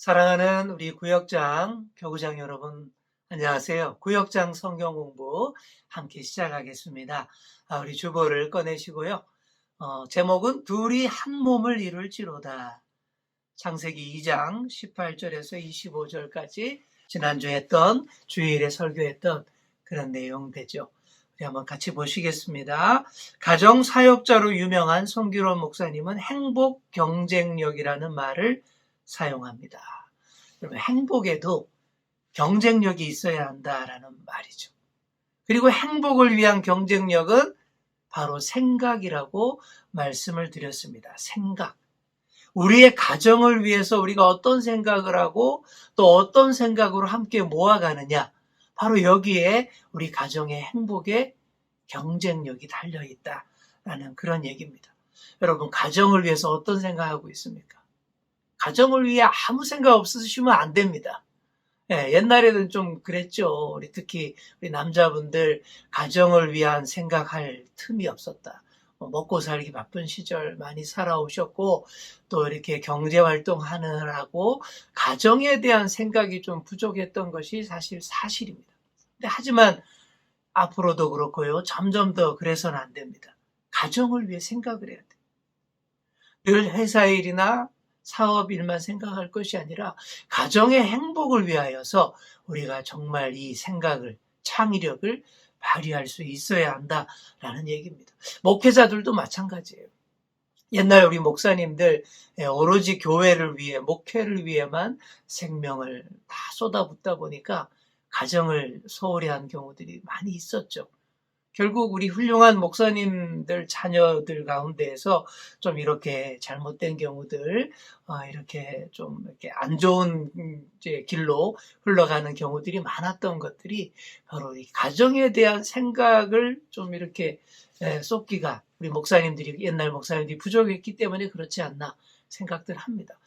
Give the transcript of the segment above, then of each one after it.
사랑하는 우리 구역장, 교구장 여러분, 안녕하세요. 구역장 성경 공부 함께 시작하겠습니다. 아, 우리 주보를 꺼내시고요. 어, 제목은 둘이 한 몸을 이룰지로다. 창세기 2장 18절에서 25절까지 지난주에 했던 주일에 설교했던 그런 내용 되죠. 우리 한번 같이 보시겠습니다. 가정 사역자로 유명한 성규론 목사님은 행복 경쟁력이라는 말을 사용합니다. 여러분, 행복에도 경쟁력이 있어야 한다라는 말이죠. 그리고 행복을 위한 경쟁력은 바로 생각이라고 말씀을 드렸습니다. 생각. 우리의 가정을 위해서 우리가 어떤 생각을 하고 또 어떤 생각으로 함께 모아가느냐. 바로 여기에 우리 가정의 행복에 경쟁력이 달려 있다라는 그런 얘기입니다. 여러분, 가정을 위해서 어떤 생각하고 있습니까? 가정을 위해 아무 생각 없으시면 안 됩니다. 예, 옛날에는 좀 그랬죠. 우리 특히 우리 남자분들 가정을 위한 생각할 틈이 없었다. 뭐 먹고 살기 바쁜 시절 많이 살아오셨고 또 이렇게 경제 활동하느라고 가정에 대한 생각이 좀 부족했던 것이 사실 사실입니다. 근데 하지만 앞으로도 그렇고요. 점점 더 그래서는 안 됩니다. 가정을 위해 생각을 해야 돼요. 늘 회사 일이나 사업 일만 생각할 것이 아니라 가정의 행복을 위하여서 우리가 정말 이 생각을 창의력을 발휘할 수 있어야 한다라는 얘기입니다. 목회자들도 마찬가지예요. 옛날 우리 목사님들 예, 오로지 교회를 위해 목회를 위해만 생명을 다 쏟아붓다 보니까 가정을 소홀히 한 경우들이 많이 있었죠. 결국 우리 훌륭한 목사님들 자녀들 가운데에서 좀 이렇게 잘못된 경우들, 어, 이렇게 좀 이렇게 안 좋은 이제 길로 흘러가는 경우들이 많았던 것들이 바로 이 가정에 대한 생각을 좀 이렇게 에, 쏟기가 우리 목사님들이 옛날 목사님들이 부족했기 때문에 그렇지 않나 생각들 합니다.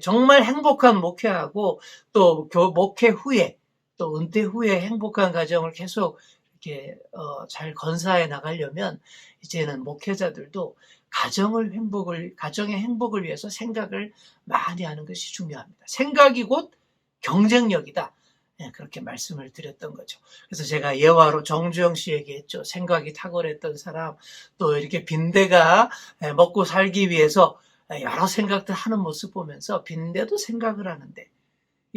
정말 행복한 목회하고 또 교- 목회 후에 또 은퇴 후에 행복한 가정을 계속 이렇게 어, 잘 건사해 나가려면 이제는 목회자들도 가정을 행복을 가정의 행복을 위해서 생각을 많이 하는 것이 중요합니다. 생각이 곧 경쟁력이다. 예, 그렇게 말씀을 드렸던 거죠. 그래서 제가 예화로 정주영 씨 얘기했죠. 생각이 탁월했던 사람, 또 이렇게 빈대가 예, 먹고 살기 위해서 여러 생각들 하는 모습 보면서 빈대도 생각을 하는데 이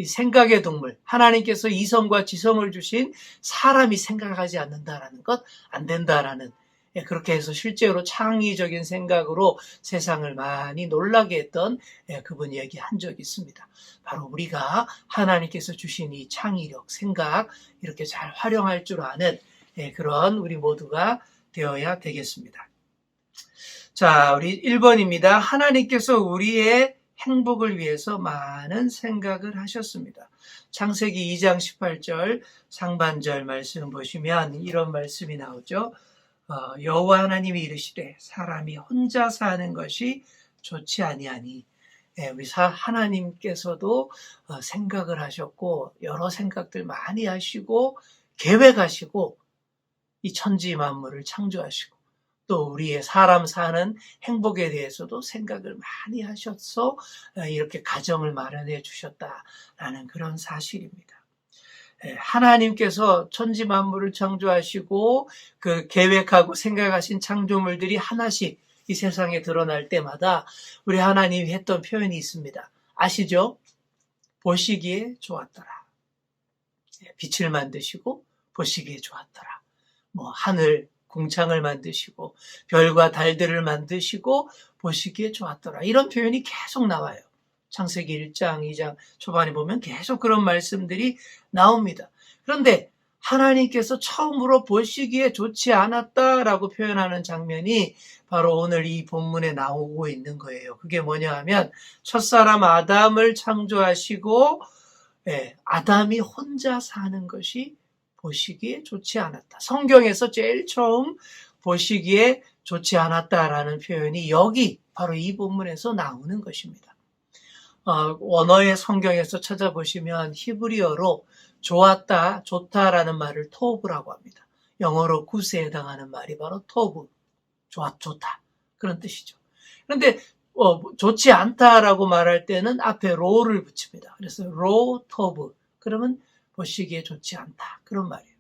생각의 동물, 하나님께서 이성과 지성을 주신 사람이 생각하지 않는다라는 것, 안 된다라는, 예, 그렇게 해서 실제로 창의적인 생각으로 세상을 많이 놀라게 했던 예, 그분 얘기한 적이 있습니다. 바로 우리가 하나님께서 주신 이 창의력, 생각, 이렇게 잘 활용할 줄 아는 예, 그런 우리 모두가 되어야 되겠습니다. 자, 우리 1번입니다. 하나님께서 우리의 행복을 위해서 많은 생각을 하셨습니다. 창세기 2장 18절 상반절 말씀 보시면 이런 말씀이 나오죠. 어, 여호와 하나님이 이르시되 사람이 혼자 사는 것이 좋지 아니하니 예, 우리 사- 하나님께서도 어, 생각을 하셨고 여러 생각들 많이 하시고 계획하시고 이 천지 만물을 창조하시고 또 우리의 사람 사는 행복에 대해서도 생각을 많이 하셔서 어, 이렇게 가정을 마련해 주셨다라는 그런 사실입니다. 예, 하나님께서 천지 만물을 창조하시고 그 계획하고 생각하신 창조물들이 하나씩 이 세상에 드러날 때마다 우리 하나님이 했던 표현이 있습니다. 아시죠? 보시기에 좋았더라. 예, 빛을 만드시고 보시기에 좋았더라. 뭐 하늘 궁창을 만드시고 별과 달들을 만드시고 보시기에 좋았더라. 이런 표현이 계속 나와요. 창세기 1장, 2장 초반에 보면 계속 그런 말씀들이 나옵니다. 그런데 하나님께서 처음으로 보시기에 좋지 않았다라고 표현하는 장면이 바로 오늘 이 본문에 나오고 있는 거예요. 그게 뭐냐 하면 첫사람 아담을 창조하시고 예, 아담이 혼자 사는 것이 보시기에 좋지 않았다. 성경에서 제일 처음 보시기에 좋지 않았다라는 표현이 여기 바로 이 본문에서 나오는 것입니다. 어, 원어의 성경에서 찾아보시면 히브리어로 좋았다, 좋다라는 말을 토브라고 합니다. 영어로 굿에 해당하는 말이 바로 토브, 좋아, 좋다 그런 뜻이죠. 그런데 어, 좋지 않다라고 말할 때는 앞에 로를 붙입니다. 그래서 로 토브 그러면 보시기에 좋지 않다 그런 말이에요.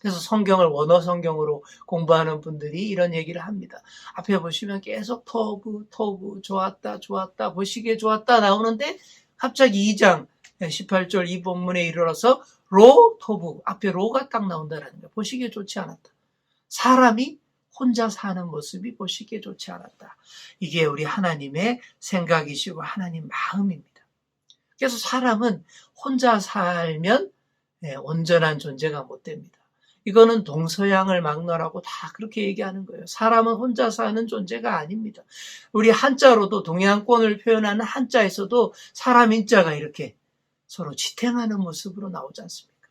그래서 성경을 원어 성경으로 공부하는 분들이 이런 얘기를 합니다. 앞에 보시면 계속 토브 토브 좋았다 좋았다 보시기에 좋았다 나오는데 갑자기 2장 18절 이 본문에 이르러서 로 토브 앞에 로가 딱 나온다라는 거예요. 보시기에 좋지 않았다. 사람이 혼자 사는 모습이 보시기에 좋지 않았다. 이게 우리 하나님의 생각이시고 하나님 마음입니다. 그래서 사람은 혼자 살면 예, 온전한 존재가 못 됩니다. 이거는 동서양을 막론하고 다 그렇게 얘기하는 거예요. 사람은 혼자 사는 존재가 아닙니다. 우리 한자로도 동양권을 표현하는 한자에서도 사람 인자가 이렇게 서로 지탱하는 모습으로 나오지 않습니까?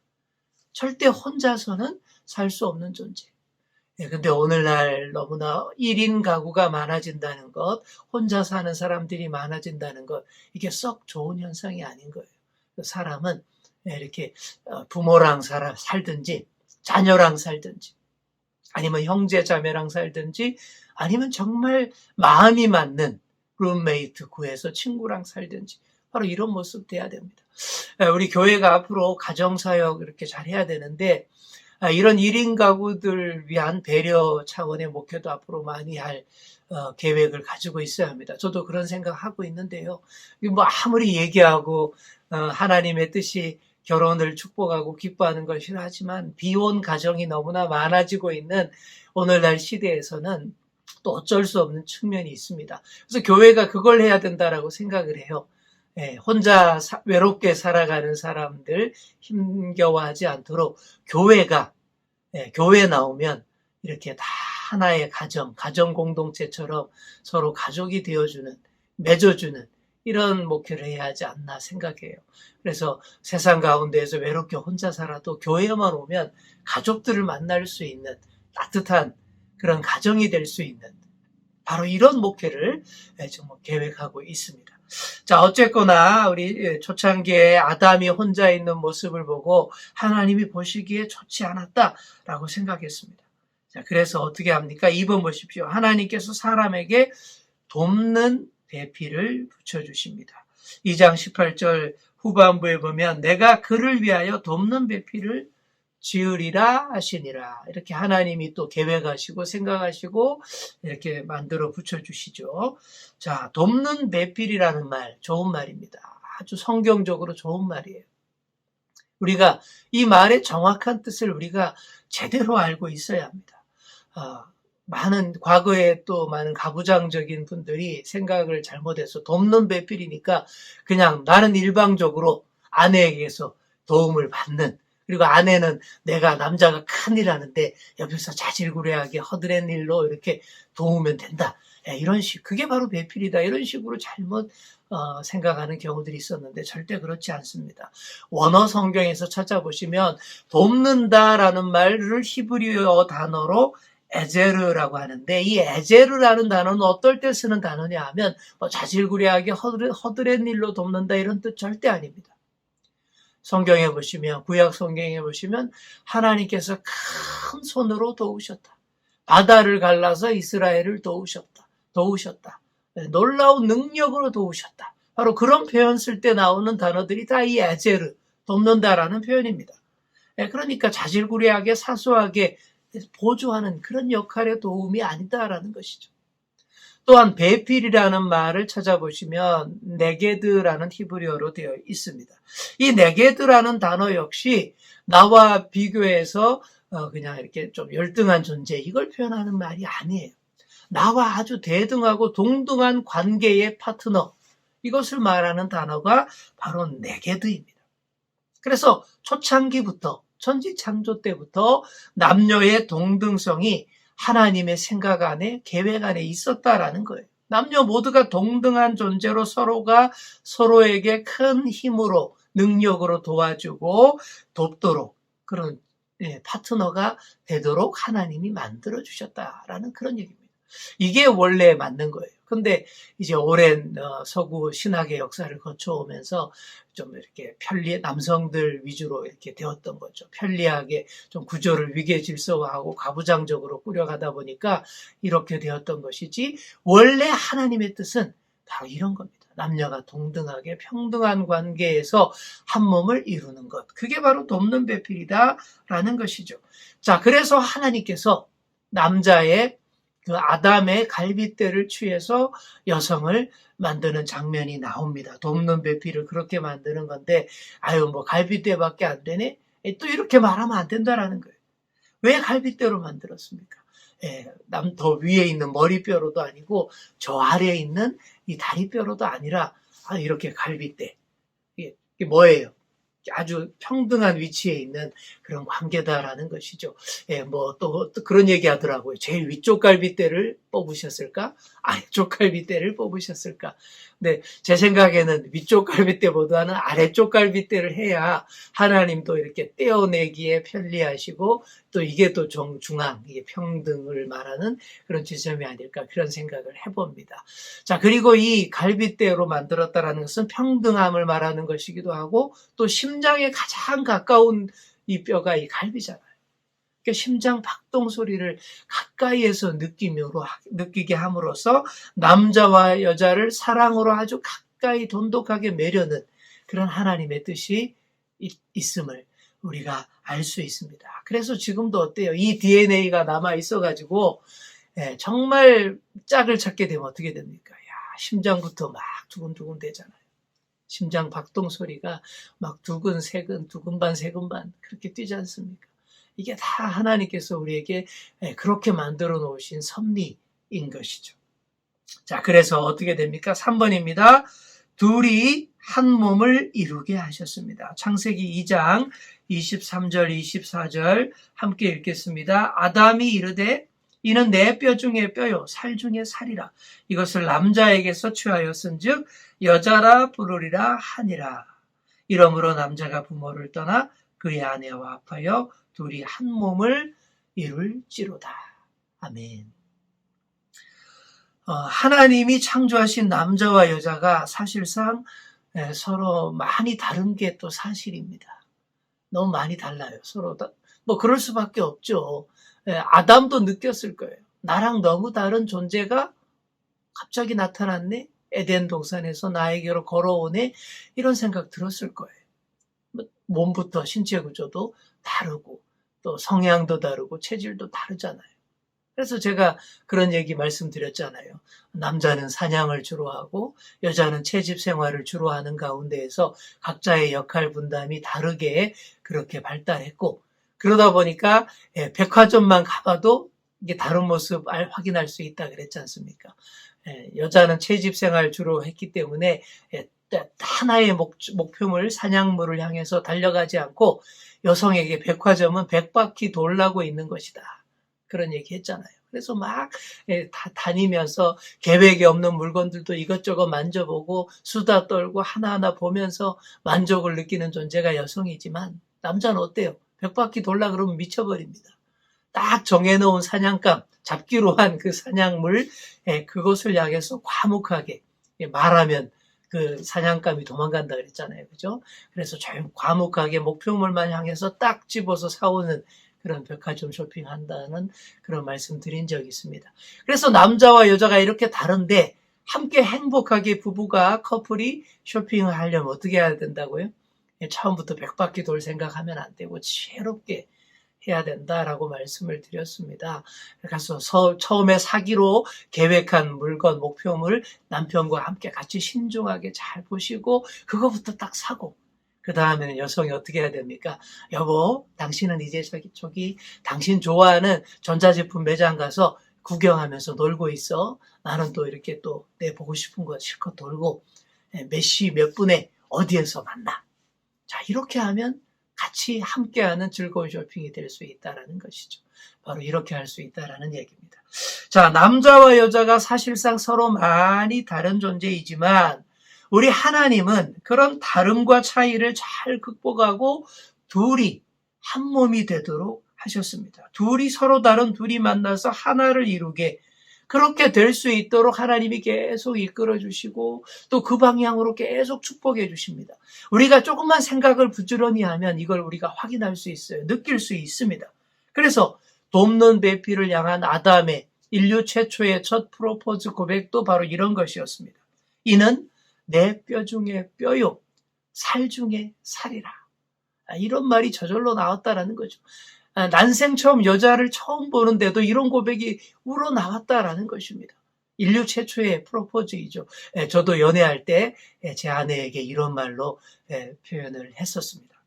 절대 혼자서는 살 수 없는 존재. 예, 근데 오늘날 너무나 1인 가구가 많아진다는 것, 혼자 사는 사람들이 많아진다는 것, 이게 썩 좋은 현상이 아닌 거예요. 사람은 이렇게 어, 부모랑 살아, 살든지, 자녀랑 살든지, 아니면 형제 자매랑 살든지, 아니면 정말 마음이 맞는 룸메이트 구해서 친구랑 살든지, 바로 이런 모습 돼야 됩니다. 예, 우리 교회가 앞으로 가정사역 이렇게 잘 해야 되는데, 아, 이런 1인 가구들 위한 배려 차원의 목표도 앞으로 많이 할 어, 계획을 가지고 있어야 합니다. 저도 그런 생각하고 있는데요. 뭐 아무리 얘기하고 어, 하나님의 뜻이 결혼을 축복하고 기뻐하는 걸 싫어하지만 비혼 가정이 너무나 많아지고 있는 오늘날 시대에서는 또 어쩔 수 없는 측면이 있습니다. 그래서 교회가 그걸 해야 된다라고 생각을 해요. 예, 혼자 사, 외롭게 살아가는 사람들 힘겨워하지 않도록 교회가 예, 교회 나오면 이렇게 다 하나의 가정, 가정 공동체처럼 서로 가족이 되어주는, 맺어주는 이런 목표를 해야 하지 않나 생각해요. 그래서 세상 가운데에서 외롭게 혼자 살아도 교회만 오면 가족들을 만날 수 있는 따뜻한 그런 가정이 될 수 있는 바로 이런 목표를 정말 계획하고 있습니다. 자, 어쨌거나 우리 초창기에 아담이 혼자 있는 모습을 보고 하나님이 보시기에 좋지 않았다라고 생각했습니다. 자, 그래서 어떻게 합니까? 2번 보십시오. 하나님께서 사람에게 돕는 대피를 붙여주십니다. 2장 18절 후반부에 보면 내가 그를 위하여 돕는 배필을 지으리라 하시니라. 이렇게 하나님이 또 계획하시고 생각하시고 이렇게 만들어 붙여주시죠. 자, 돕는 배필이라는 말, 좋은 말입니다. 아주 성경적으로 좋은 말이에요. 우리가 이 말의 정확한 뜻을 우리가 제대로 알고 있어야 합니다. 어, 많은 과거에 또 많은 가부장적인 분들이 생각을 잘못해서 돕는 배필이니까 그냥 나는 일방적으로 아내에게서 도움을 받는 그리고 아내는 내가 남자가 큰일 하는데 옆에서 자질구레하게 허드렛 일로 이렇게 도우면 된다. 야, 이런 식, 그게 바로 배필이다. 이런 식으로 잘못 어, 생각하는 경우들이 있었는데 절대 그렇지 않습니다. 원어 성경에서 찾아보시면 돕는다라는 말을 히브리어 단어로 에제르라고 하는데 이 에제르라는 단어는 어떨 때 쓰는 단어냐 하면 뭐 자질구레하게 허드렛, 일로 돕는다 이런 뜻 절대 아닙니다. 성경에 보시면 구약 성경에 보시면 하나님께서 큰 손으로 도우셨다. 바다를 갈라서 이스라엘을 도우셨다. 도우셨다. 네, 놀라운 능력으로 도우셨다. 바로 그런 표현 쓸 때 나오는 단어들이 다 이 에제르, 돕는다라는 표현입니다. 네, 그러니까 자질구레하게 사소하게 보조하는 그런 역할의 도움이 아니다라는 것이죠. 또한 베필이라는 말을 찾아보시면 네게드라는 히브리어로 되어 있습니다. 이 네게드라는 단어 역시 나와 비교해서 어, 그냥 이렇게 좀 열등한 존재 이걸 표현하는 말이 아니에요. 나와 아주 대등하고 동등한 관계의 파트너 이것을 말하는 단어가 바로 네게드입니다. 그래서 초창기부터 천지 창조 때부터 남녀의 동등성이 하나님의 생각 안에 계획 안에 있었다라는 거예요. 남녀 모두가 동등한 존재로 서로가 서로에게 큰 힘으로 능력으로 도와주고 돕도록 그런 예, 파트너가 되도록 하나님이 만들어 주셨다라는 그런 얘기입니다. 이게 원래 맞는 거예요. 근데 이제 오랜 어, 서구 신학의 역사를 거쳐오면서 좀 이렇게 편리 남성들 위주로 이렇게 되었던 거죠. 편리하게 좀 구조를 위계 질서화하고 가부장적으로 꾸려가다 보니까 이렇게 되었던 것이지 원래 하나님의 뜻은 바로 이런 겁니다. 남녀가 동등하게 평등한 관계에서 한 몸을 이루는 것. 그게 바로 돕는 배필이다라는 것이죠. 자, 그래서 하나님께서 남자의 그 아담의 갈빗대를 취해서 여성을 만드는 장면이 나옵니다. 돕는 배필을 그렇게 만드는 건데, 아유, 뭐 갈빗대밖에 안 되네? 예, 또 이렇게 말하면 안 된다라는 거예요. 왜 갈빗대로 만들었습니까? 예, 남 더 위에 있는 머리뼈로도 아니고 저 아래에 있는 이 다리뼈로도 아니라 아, 이렇게 갈빗대. 이게, 이게 뭐예요? 아주 평등한 위치에 있는 그런 관계다라는 것이죠. 예, 뭐 또 그런 얘기 하더라고요. 제일 위쪽 갈빗대를 뽑으셨을까? 아래쪽 갈빗대를 뽑으셨을까? 근데 제 생각에는 위쪽 갈빗대보다는 아래쪽 갈빗대를 해야 하나님도 이렇게 떼어내기에 편리하시고 또 이게 또 정중앙, 이게 평등을 말하는 그런 지점이 아닐까 그런 생각을 해봅니다. 자, 그리고 이 갈빗대로 만들었다라는 것은 평등함을 말하는 것이기도 하고 또 심장에 가장 가까운 이 뼈가 이 갈비잖아요. 심장 박동 소리를 가까이에서 느끼므로 느끼게 함으로써 남자와 여자를 사랑으로 아주 가까이 돈독하게 매려는 그런 하나님의 뜻이 있, 있음을 우리가 알 수 있습니다. 그래서 지금도 어때요? 이 DNA가 남아 있어가지고 예, 정말 짝을 찾게 되면 어떻게 됩니까? 야, 심장부터 막 두근두근 되잖아요. 심장 박동 소리가 막 두근, 세근, 두근 반, 세근 반 그렇게 뛰지 않습니까? 이게 다 하나님께서 우리에게 예, 그렇게 만들어 놓으신 섭리인 것이죠. 자, 그래서 어떻게 됩니까? 3번입니다. 둘이 한 몸을 이루게 하셨습니다. 창세기 2장 23절, 24절 함께 읽겠습니다. 아담이 이르되 이는 내 뼈 중에 뼈요 살 중에 살이라 이것을 남자에게서 취하였은즉 여자라 부르리라 하니라 이러므로 남자가 부모를 떠나 그의 아내와 합하여 둘이 한 몸을 이룰지로다 아멘. 어, 하나님이 창조하신 남자와 여자가 사실상 예, 서로 많이 다른 게 또 사실입니다. 너무 많이 달라요. 서로 다, 뭐 그럴 수밖에 없죠. 예, 아담도 느꼈을 거예요. 나랑 너무 다른 존재가 갑자기 나타났네? 에덴 동산에서 나에게로 걸어오네? 이런 생각 들었을 거예요. 뭐 몸부터 신체 구조도 다르고, 또 성향도 다르고, 체질도 다르잖아요. 그래서 제가 그런 얘기 말씀드렸잖아요. 남자는 사냥을 주로 하고, 여자는 채집 생활을 주로 하는 가운데에서 각자의 역할 분담이 다르게 그렇게 발달했고, 그러다 보니까 예, 백화점만 가봐도 이게 다른 모습 알 확인할 수 있다 그랬지 않습니까? 예, 여자는 채집 생활 주로 했기 때문에 예, 하나의 목, 목표물 사냥물을 향해서 달려가지 않고 여성에게 백화점은 백바퀴 돌라고 있는 것이다. 그런 얘기 했잖아요. 그래서 막 다 다니면서 계획이 없는 물건들도 이것저것 만져보고 수다 떨고 하나하나 보면서 만족을 느끼는 존재가 여성이지만 남자는 어때요? 백바퀴 돌라 그러면 미쳐버립니다. 딱 정해놓은 사냥감, 잡기로 한 그 사냥물, 예, 그것을 향해서 과묵하게 예, 말하면 그 사냥감이 도망간다 그랬잖아요. 그죠? 그래서 좀 과묵하게 목표물만 향해서 딱 집어서 사오는 그런 백화점 쇼핑한다는 그런 말씀 드린 적이 있습니다. 그래서 남자와 여자가 이렇게 다른데 함께 행복하게 부부가 커플이 쇼핑을 하려면 어떻게 해야 된다고요? 처음부터 백바퀴 돌 생각하면 안 되고 지혜롭게 해야 된다라고 말씀을 드렸습니다. 그래서 서, 처음에 사기로 계획한 물건, 목표물 남편과 함께 같이 신중하게 잘 보시고 그거부터 딱 사고 그 다음에는 여성이 어떻게 해야 됩니까? 여보, 당신은 이제 저기, 저기 당신 좋아하는 전자제품 매장 가서 구경하면서 놀고 있어. 나는 또 이렇게 또 내 보고 싶은 거 실컷 돌고 몇 시 몇 분에 어디에서 만나. 자, 이렇게 하면 같이 함께하는 즐거운 쇼핑이 될 수 있다라는 것이죠. 바로 이렇게 할 수 있다라는 얘기입니다. 자, 남자와 여자가 사실상 서로 많이 다른 존재이지만 우리 하나님은 그런 다름과 차이를 잘 극복하고 둘이 한 몸이 되도록 하셨습니다. 둘이 서로 다른 둘이 만나서 하나를 이루게 그렇게 될 수 있도록 하나님이 계속 이끌어 주시고 또 그 방향으로 계속 축복해 주십니다. 우리가 조금만 생각을 부지런히 하면 이걸 우리가 확인할 수 있어요. 느낄 수 있습니다. 그래서 돕는 배필을 향한 아담의 인류 최초의 첫 프로포즈 고백도 바로 이런 것이었습니다. 이는 내 뼈 중에 뼈요, 살 중에 살이라. 아, 이런 말이 저절로 나왔다라는 거죠. 아, 난생 처음 여자를 처음 보는데도 이런 고백이 우러 나왔다라는 것입니다. 인류 최초의 프로포즈이죠. 예, 저도 연애할 때 제 아내에게 이런 말로 예, 표현을 했었습니다.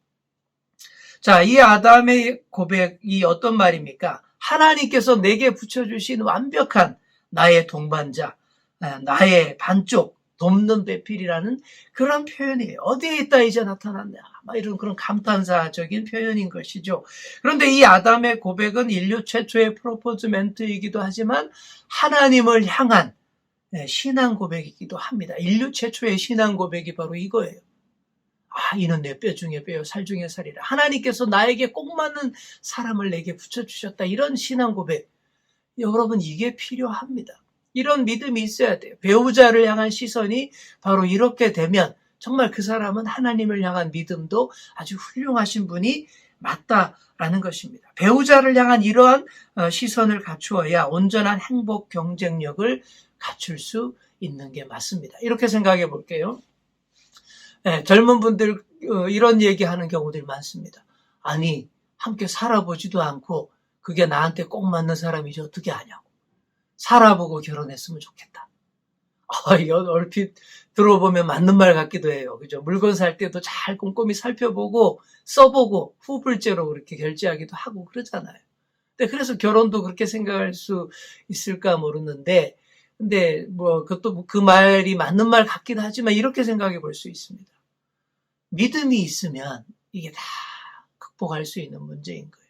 자, 이 아담의 고백이 어떤 말입니까? 하나님께서 내게 붙여주신 완벽한 나의 동반자, 아, 나의 반쪽, 돕는 배필이라는 그런 표현이 어디에 있다 이제 나타났냐. 막 이런 그런 감탄사적인 표현인 것이죠. 그런데 이 아담의 고백은 인류 최초의 프로포즈 멘트이기도 하지만 하나님을 향한 예, 신앙 고백이기도 합니다. 인류 최초의 신앙 고백이 바로 이거예요. 아, 이는 내 뼈 중에 뼈요, 살 중에 살이라. 하나님께서 나에게 꼭 맞는 사람을 내게 붙여주셨다. 이런 신앙 고백. 여러분, 이게 필요합니다. 이런 믿음이 있어야 돼요. 배우자를 향한 시선이 바로 이렇게 되면 정말 그 사람은 하나님을 향한 믿음도 아주 훌륭하신 분이 맞다라는 것입니다. 배우자를 향한 이러한 어, 시선을 갖추어야 온전한 행복 경쟁력을 갖출 수 있는 게 맞습니다. 이렇게 생각해 볼게요. 네, 젊은 분들 어, 이런 얘기하는 경우들이 많습니다. 아니 함께 살아보지도 않고 그게 나한테 꼭 맞는 사람이지 어떻게 아냐고. 살아보고 결혼했으면 좋겠다. 아, 이건 얼핏 들어보면 맞는 말 같기도 해요. 그죠? 물건 살 때도 잘 꼼꼼히 살펴보고 써보고 후불제로 그렇게 결제하기도 하고 그러잖아요. 근데 그래서 결혼도 그렇게 생각할 수 있을까 모르는데, 근데 뭐 그것도 그 말이 맞는 말 같기도 하지만 이렇게 생각해 볼 수 있습니다. 믿음이 있으면 이게 다 극복할 수 있는 문제인 거예요.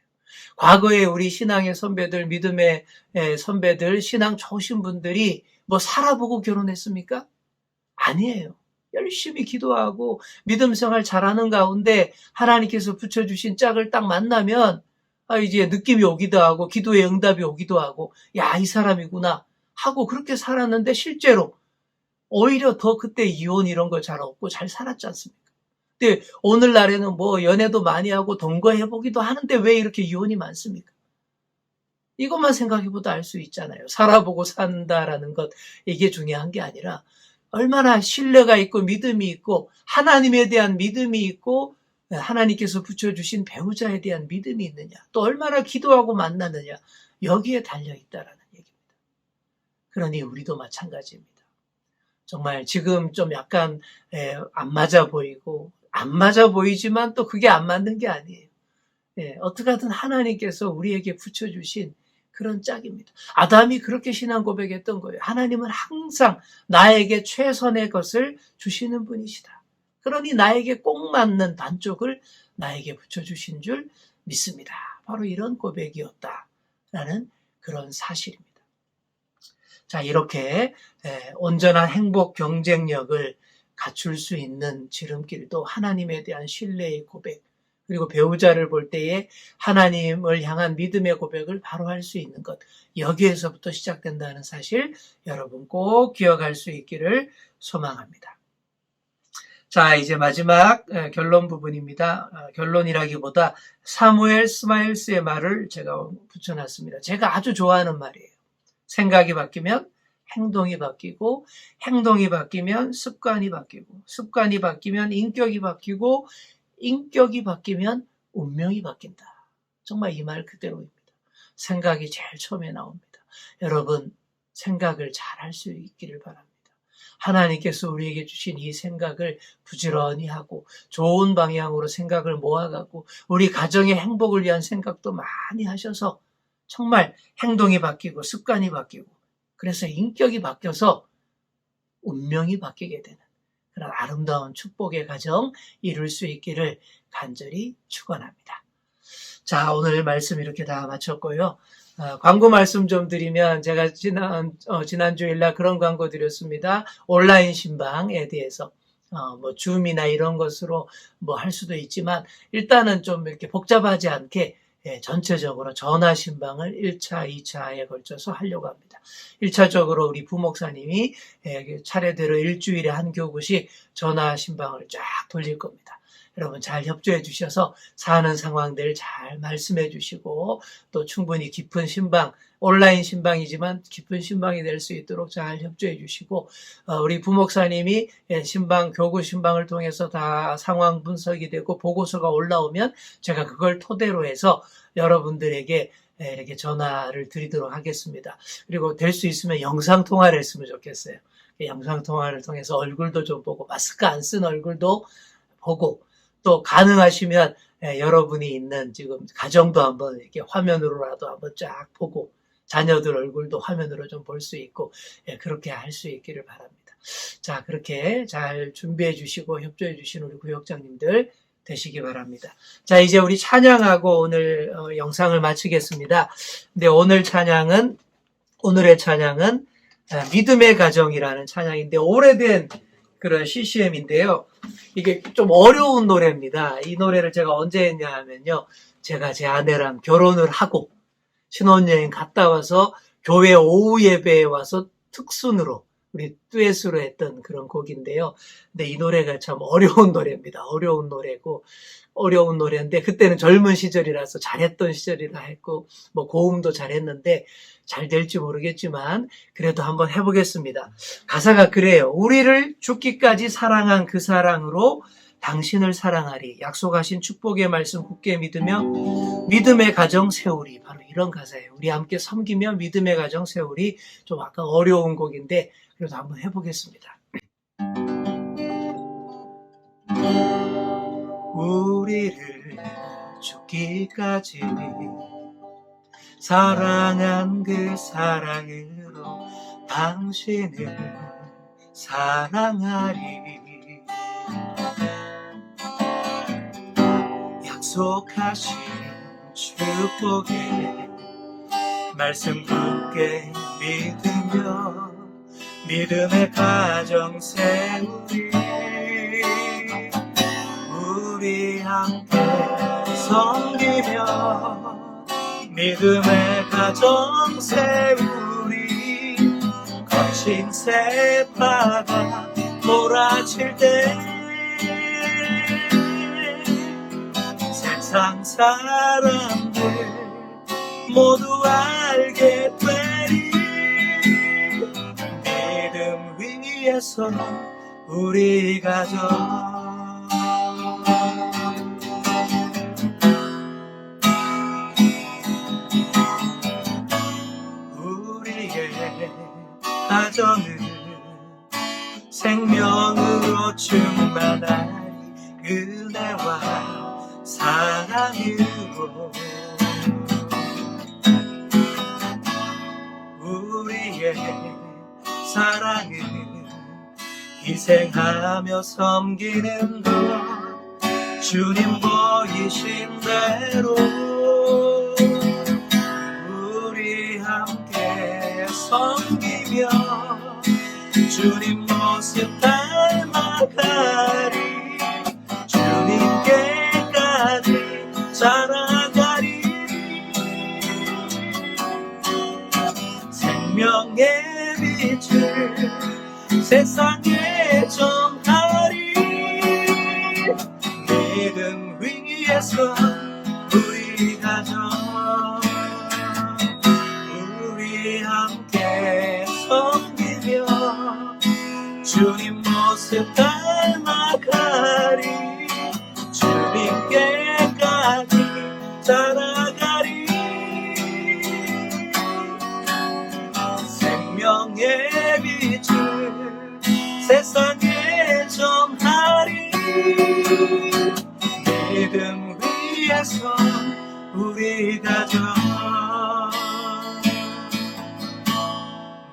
과거에 우리 신앙의 선배들, 믿음의 선배들, 신앙 좋으신 분들이 뭐 살아보고 결혼했습니까? 아니에요. 열심히 기도하고 믿음 생활 잘하는 가운데 하나님께서 붙여주신 짝을 딱 만나면 아, 이제 느낌이 오기도 하고 기도의 응답이 오기도 하고 야, 이 사람이구나 하고 그렇게 살았는데 실제로 오히려 더 그때 이혼 이런 거잘 없고 잘 살았지 않습니까? 근데 오늘날에는 뭐 연애도 많이 하고 동거해보기도 하는데 왜 이렇게 이혼이 많습니까? 이것만 생각해보다 알 수 있잖아요. 살아보고 산다라는 것, 이게 중요한 게 아니라 얼마나 신뢰가 있고 믿음이 있고 하나님에 대한 믿음이 있고 하나님께서 붙여주신 배우자에 대한 믿음이 있느냐, 또 얼마나 기도하고 만나느냐, 여기에 달려 있다라는 얘기입니다. 그러니 우리도 마찬가지입니다. 정말 지금 좀 약간 안 맞아 보이고 안 맞아 보이지만 또 그게 안 맞는 게 아니에요. 예, 어떻게든 하나님께서 우리에게 붙여주신 그런 짝입니다. 아담이 그렇게 신앙 고백했던 거예요. 하나님은 항상 나에게 최선의 것을 주시는 분이시다. 그러니 나에게 꼭 맞는 반쪽을 나에게 붙여주신 줄 믿습니다. 바로 이런 고백이었다라는 그런 사실입니다. 자, 이렇게 온전한 행복 경쟁력을 갖출 수 있는 지름길도 하나님에 대한 신뢰의 고백, 그리고 배우자를 볼 때에 하나님을 향한 믿음의 고백을 바로 할 수 있는 것. 여기에서부터 시작된다는 사실 여러분 꼭 기억할 수 있기를 소망합니다. 자, 이제 마지막 결론 부분입니다. 어, 결론이라기보다 사무엘 스마일스의 말을 제가 붙여놨습니다. 제가 아주 좋아하는 말이에요. 생각이 바뀌면 행동이 바뀌고 행동이 바뀌면 습관이 바뀌고 습관이 바뀌면 인격이 바뀌고 인격이 바뀌면 운명이 바뀐다. 정말 이 말 그대로입니다. 생각이 제일 처음에 나옵니다. 여러분 생각을 잘 할 수 있기를 바랍니다. 하나님께서 우리에게 주신 이 생각을 부지런히 하고 좋은 방향으로 생각을 모아가고 우리 가정의 행복을 위한 생각도 많이 하셔서 정말 행동이 바뀌고 습관이 바뀌고 그래서 인격이 바뀌어서 운명이 바뀌게 되는 그런 아름다운 축복의 가정 이룰 수 있기를 간절히 축원합니다. 자, 오늘 말씀 이렇게 다 마쳤고요. 어, 광고 말씀 좀 드리면 제가 지난 어, 지난 주일날 그런 광고 드렸습니다. 온라인 신방에 대해서 어, 뭐 줌이나 이런 것으로 뭐 할 수도 있지만 일단은 좀 이렇게 복잡하지 않게 예, 전체적으로 전화 신방을 1차, 2차에 걸쳐서 하려고 합니다. 1차적으로 우리 부목사님이 예, 차례대로 일주일에 한 교구씩 전화 신방을 쫙 돌릴 겁니다. 여러분 잘 협조해 주셔서 사는 상황들 잘 말씀해 주시고 또 충분히 깊은 신방 온라인 신방이지만 깊은 신방이 될 수 있도록 잘 협조해 주시고 어, 우리 부목사님이 예, 신방 교구 신방을 통해서 다 상황 분석이 되고 보고서가 올라오면 제가 그걸 토대로 해서 여러분들에게 예, 이렇게 전화를 드리도록 하겠습니다. 그리고 될 수 있으면 영상 통화를 했으면 좋겠어요. 영상 통화를 통해서 얼굴도 좀 보고 마스크 안 쓴 얼굴도 보고 또 가능하시면 예, 여러분이 있는 지금 가정도 한번 이렇게 화면으로라도 한번 쫙 보고 자녀들 얼굴도 화면으로 좀 볼 수 있고 예, 그렇게 할 수 있기를 바랍니다. 자 그렇게 잘 준비해 주시고 협조해 주신 우리 구역장님들 되시기 바랍니다. 자 이제 우리 찬양하고 오늘 어, 영상을 마치겠습니다. 근데 오늘 찬양은 오늘의 찬양은 아, 믿음의 가정이라는 찬양인데 오래된 그런 CCM인데요. 이게 좀 어려운 노래입니다. 이 노래를 제가 언제 했냐 하면요. 제가 제 아내랑 결혼을 하고 신혼여행 갔다 와서 교회 오후 예배에 와서 특순으로 우리 듀엣으로 했던 그런 곡인데요. 근데 이 노래가 참 어려운 노래입니다. 어려운 노래고 어려운 노래인데 그때는 젊은 시절이라서 잘했던 시절이라 했고 뭐 고음도 잘했는데 잘 될지 모르겠지만 그래도 한번 해보겠습니다. 가사가 그래요. 우리를 죽기까지 사랑한 그 사랑으로 당신을 사랑하리. 약속하신 축복의 말씀 굳게 믿으며 믿음의 가정 세우리. 바로 이런 가사예요. 우리 함께 섬기며 믿음의 가정 세우리. 좀 아까 어려운 곡인데 그래도 한번 해보겠습니다. 우리를 죽기까지 사랑한 그 사랑으로 당신을 사랑하리 약속하신 축복의 말씀 굳게 믿으며 믿음의 가정 세우리. 우리 함께 섬기며 믿음의 가정 세우리. 거친 새바다 몰아칠 때 세상 사람들 모두 알게 되리. 믿음 위에서 우리 가정. 우리의 가정을 생명으로 충만하리. 은혜와 사랑으로 우리의 사랑은 희생하며 섬기는 것 주님 보이신 대로 우리 함께 섬기며 주님 모습 세상에 전하리 믿음 위에서 우리 가정 우리 함께 섬기며 주님 모습 닮아가리 주님께까지 자라 믿음 위에서 우리 가정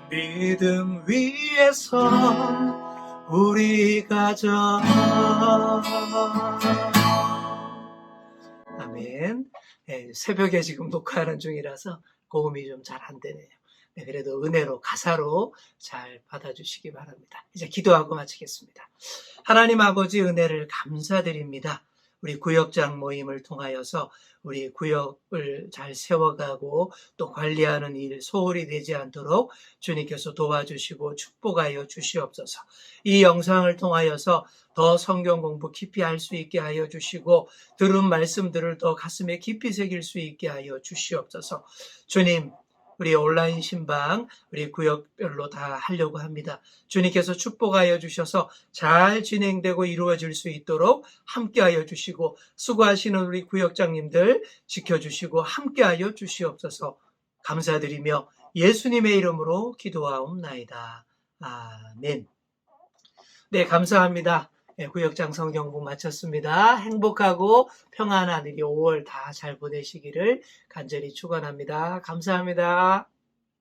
믿음 위에서 우리 가정 아멘 네, 새벽에 지금 녹화하는 중이라서 고음이 좀 잘 안 되네요 네, 그래도 은혜로 가사로 잘 받아주시기 바랍니다. 이제 기도하고 마치겠습니다. 하나님 아버지 은혜를 감사드립니다. 우리 구역장 모임을 통하여서 우리 구역을 잘 세워가고 또 관리하는 일 소홀히 되지 않도록 주님께서 도와주시고 축복하여 주시옵소서. 이 영상을 통하여서 더 성경 공부 깊이 할 수 있게 하여 주시고 들은 말씀들을 더 가슴에 깊이 새길 수 있게 하여 주시옵소서. 주님, 우리 온라인 신방, 우리 구역별로 다 하려고 합니다. 주님께서 축복하여 주셔서 잘 진행되고 이루어질 수 있도록 함께하여 주시고 수고하시는 우리 구역장님들 지켜주시고 함께하여 주시옵소서 감사드리며 예수님의 이름으로 기도하옵나이다. 아멘. 네, 감사합니다. 네, 구역장 성경부 마쳤습니다. 행복하고 평안한 이 5월 다 잘 보내시기를 간절히 축원합니다. 감사합니다.